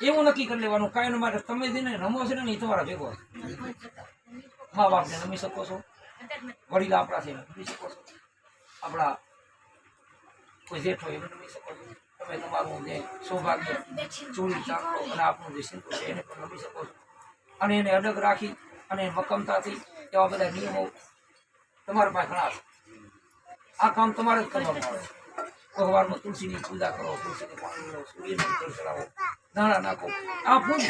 એવું નક્કી કરી લેવાનું. કાંઈ માટે તમે જેને રમો છે ને એ તમારા ભેગો. મા બાપને રમી શકો છો. વડીલ આપણા છે નમી શકો છો. આપણા કોઈ જેઠ હોય એને રમી શકો છો. તમે તમારું જે સૌભાગ્ય ચૂડી ચાંકડો અને આપણું જે સિંધુ છે એને પણ રમી શકો છો. અને એને અડગ રાખી અને મક્કમતાથી એવા બધા નિયમો તમારા પાસે ઘણા છે. આ કામ તમારે જ કરવાનું આવે ભગવાનમાં તુલસીની પૂજા કરો, તુલસીને પાણી લો, સૂર્યને જળ ચડાવો. નાણાં નાખો. આ પૂજ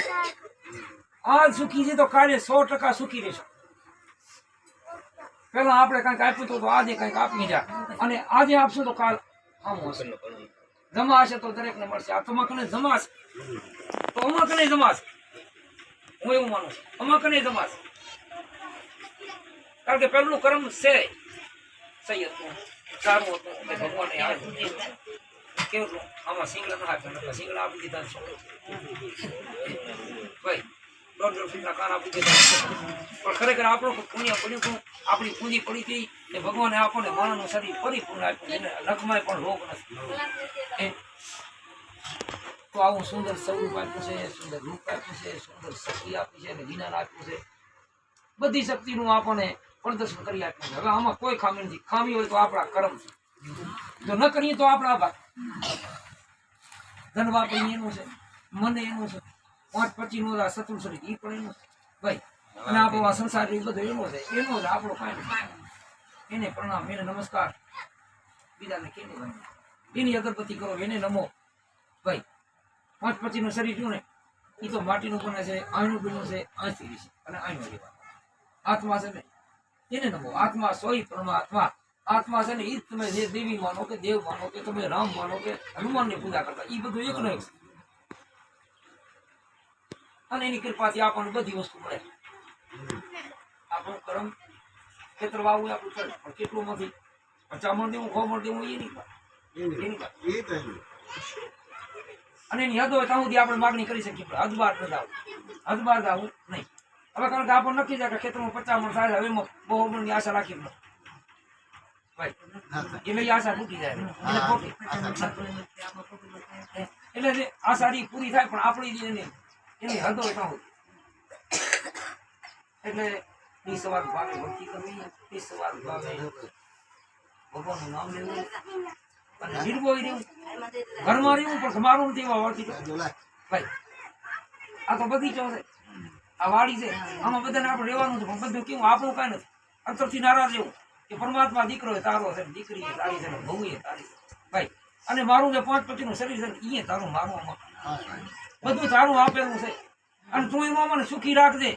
આ સુખી છે તો કાલે સો ટકા સુખી રહેશો. પેલા આપણે કંઈક આપ્યું તો આજે કંઈક આપી જા. અને આજે આપશું તો કાલ આમ હશે. જમા હશે તો દરેકને મળશે. આ તમાક કને જમા તો અમાક કને જમા હું એવું માનું છું. અમાક કને જમા કારણ કે પહેલું કર્મ છે. સૈયદ સારું હતું ભગવાને. કેવું આમાં સિંગડા નાખ્યો નકર સિંગડા આપી દીધા છોકરો ભાઈ, દોઢ દોઢ કાન આપી દીધા પણ ખરેખર આપણું પુણ્ય પડ્યું હતું આપણી પૂંજી પડી હતી ને ભગવાને આપણને માણસનું શરીર પરિપૂર્ણ આપ્યું એને નખમાં પણ રોગ નથી. તો આવું સુંદર સ્વરૂપ આપ્યું છે, સુંદર રૂપ આપ્યું છે, સુંદર શક્તિ આપી છે અને વિજ્ઞાન આપ્યું છે. બધી શક્તિનું આપણને પ્રદર્શન કરી આપ્યું છે. હવે આમાં કોઈ ખામી નથી. ખામી હોય તો આપણા કર્મ છે. જો ન કરીએ તો આપણા આભાર ધન વાપરીને એનું છે, મને એનું છે. પાંચ પચીસ નો શત્રુ શરીર એ પણ એનું ભાઈ, અને આપણો આ સંસાર બધો એનો છે, એનો જ આપણો કાંઈ એને પ્રણામ, એને નમસ્કાર. બીજાને કેને? એની અગરબત્તી કરો, એને નમો. ભાઈ, પાંચ પચીસનું શરીર રહ્યું ને? એ તો માટીનું બને છે આયનું બન્યું છે આથી છે, અને આયનું રહેવાનું. આત્મા છે ને, એને નમો. આત્મા સોય પરમાત્મા. આત્મા છે ને એ જ તમે જે દેવી માનો કે દેવ માનો કે તમે રામ માનો કે હનુમાનની પૂજા કરતા એ બધું એક નહીં. એક અને એની કૃપાથી આપણને બધી વસ્તુ મળે. આપણું કરમ ખેતર વાવવું આપણું કર્મ પણ કેટલું નથી પચામણ દેવું ખોમણ દેવું એ નહીં એની વાત. અને એની હદ હોય ત્યાં સુધી આપણે માગણી કરી શકીએ પણ હદ બાર ન જાવ. હદ બાર જવું નહીં. હવે કારણ કે આપણને નક્કી જાય કે ખેતરમાં પચામણ થાય હવે એમાં બહુ મણની આશા રાખી ન ભાઈ ના. થાય. એટલે આશા તૂટી જાય. અને ખોટી. એટલે જે આશા રી પૂરી થાય પણ આપણી જે એની હદો હોય. એટલે નિસ્વાર્થ ભાવે ભક્તિ કરવી નિસ્વાર્થ ભાવે ભગવાનનું નામ લેવું. અને નિર્ભય રહેવું ઘરમાં રહેવું પણ મારું નથી એવા વાળથી ભાઈ આ તો બગીચો છે. આ વાડી છે. આમાં બધાને આપણે રહેવાનું છે પણ બધું કેવું આપણું કાંઈ નથી. અંતરથી નારાજ રહેવું. કે પરમાત્મા દીકરો એ તારો છે દીકરી એ તારી છે બહુ એ તારી ભાઈ, અને મારું જે પાંચ પચીનું શરીર છે એ તારું મારું બધું તારું આપેલું છે. અને તું એમાં મને સુખી રાખજે.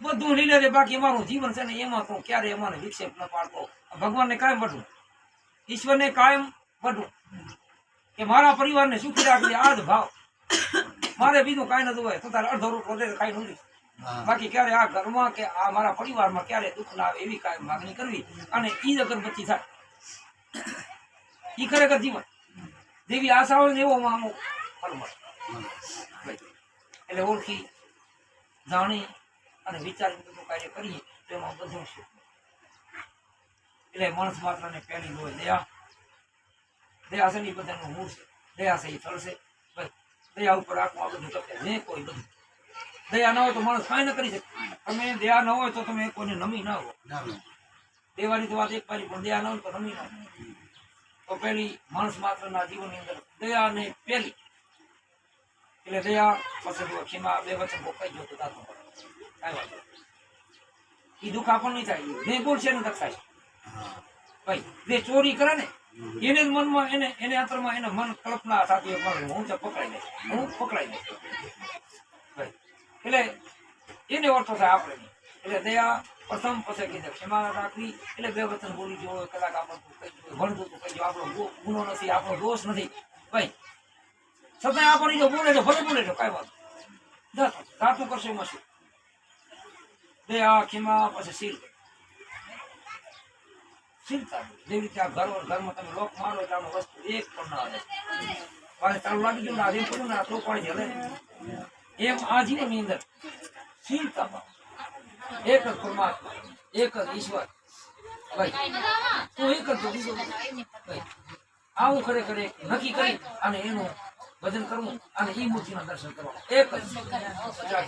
બધું લીલે દે બાકી અમારું જીવન છે ને એમાં તું ક્યારે એમાં વિક્ષેપ ન પાડતો. ભગવાનને કાયમ વઢું. ઈશ્વરને કાયમ વઢું. કે મારા પરિવારને સુખી રાખજે, આ જ ભાવ. મારે બીજું કાંઈ નથી હોય, તો તારે અડધો રૂપ વધે કાંઈ નથી. બાકી ક્યારે આ ઘરમાં કે આ મારા પરિવારમાં ક્યારે દુઃખ ના આવે એવી કાંઈ માગણી કરવી અને ઈ જ અગરબત્તી થાય. ઈ ખરેખર જીવન. જેવી આશા હોય ને એવો મામો ફળ મળે એટલે ઓળખી જાણી અને વિચારી બધું કાર્ય કરીએ તો એમાં બધું શું? એટલે માણસ માત્રને પહેલી હોય દયા. દયા છે ને બધાનું મૂળ છે. દયા છે એ થળ દયા ઉપર આખું આ બધું કરતા મેં કોઈ બધું. દયા ના હોય તો માણસ કાંઈ ન કરી શકે. તમે દયા ન હોય તો તમે કોઈને નમી ના હો. દેવાની તો વાત એક પારી પણ દયા ન હોય તો નમી ના તો પેલી માણસ માત્રના જીવનની અંદર દયા ને પેલી. એટલે દયા પછી ક્ષમા બે વચન બોકાઈ ગયો તો તાતો કાંઈ વાત એ દુઃખ આપણને નહીં થાય. જે બોલશે છે એને હા. ભાઈ જે ચોરી કરે ને એને જ મનમાં એને એને અંતરમાં એને મન કલ્પના સાથે હું પકડાઈ દઈશ હું પકડાઈ દઈશ એને ઓળખો છે આપણે. એટલે દયા પ્રથમ પછી કીધે, ક્ષમા રાખવી. એટલે બે વચન બોલી જો કદાચ આપણે ભણતું તું કહી જો આપણો ગુનો નથી, આપણો દોષ નથી. ભાઈ, છતાં આપણે જો બોલે તો ભલે બોલે તો કાંઈ વાત દસ જાતું કરશે એમાં શું? દયા, ક્ષમા, પછી શીલ. શીલતા જેવી રીતે આ ઘર ઘરમાં તમે લોક મારો એટલે આમાં વસ્તુ એક પણ ના આવે મારે ચાલુ લાગી ગયું ને રેમ પડ્યું ને તો પાણી એમ આ જીવનની અંદર. ભાવ. એક જ પરમાત્મા, એક જ ઈશ્વર. ભાઈ, તું એક જ બીજો. ભાઈ, આવું ખરેખર એક નક્કી કરી અને એનું ભજન કરવું અને ઈ મૂર્તિના દર્શન કરવા એક જ.